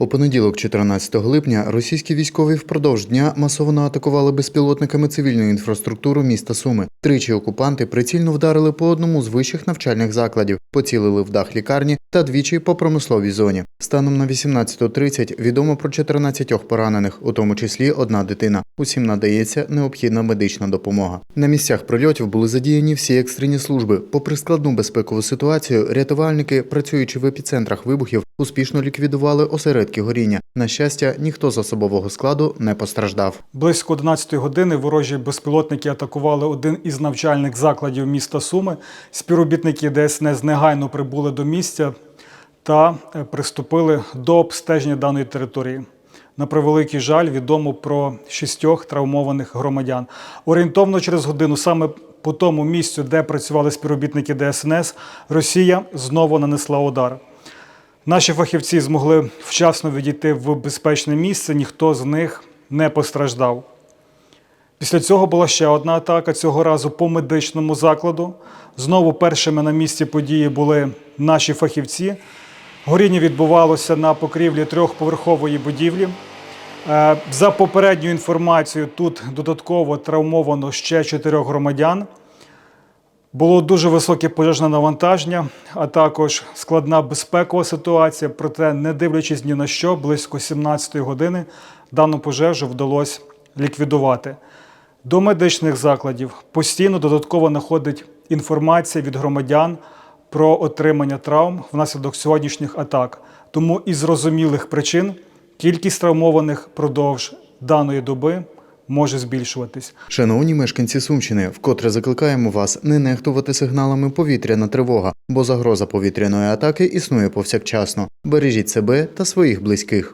У понеділок, 14 липня, російські військові впродовж дня масово атакували безпілотниками цивільну інфраструктуру міста Суми. Тричі окупанти прицільно вдарили по одному з вищих навчальних закладів, поцілили в дах лікарні та двічі по промисловій зоні. Станом на 18.30 відомо про 14 поранених, у тому числі одна дитина. Усім надається необхідна медична допомога. На місцях прильотів були задіяні всі екстрені служби. Попри складну безпекову ситуацію, рятувальники, працюючи в епіцентрах вибухів, успішно ліквідували осередки горіння. На щастя, ніхто з особового складу не постраждав. Близько 11 години ворожі безпілотники атакували один із навчальних закладів міста Суми. Співробітники ДСНС негайно прибули до місця та е, приступили до обстеження даної території. На превеликий жаль, відомо про шістьох травмованих громадян. Орієнтовно через годину саме по тому місцю, де працювали співробітники ДСНС, Росія знову нанесла удар. Наші фахівці змогли вчасно відійти в безпечне місце, ніхто з них не постраждав. Після цього була ще одна атака, цього разу по медичному закладу. Знову першими на місці події були наші фахівці. Горіння відбувалося на покрівлі трьохповерхової будівлі. Е, За попередньою інформацією, тут додатково травмовано ще чотирьох громадян. Було дуже високе пожежне навантаження, а також складна безпекова ситуація. Проте, не дивлячись ні на що, близько 17-ї години дану пожежу вдалося ліквідувати. До медичних закладів постійно додатково находить інформація від громадян про отримання травм внаслідок сьогоднішніх атак. Тому із зрозумілих причин кількість травмованих продовж даної доби може збільшуватись. Шановні мешканці Сумщини, вкотре закликаємо вас не нехтувати сигналами повітряна тривога, бо загроза повітряної атаки існує повсякчасно. Бережіть себе та своїх близьких.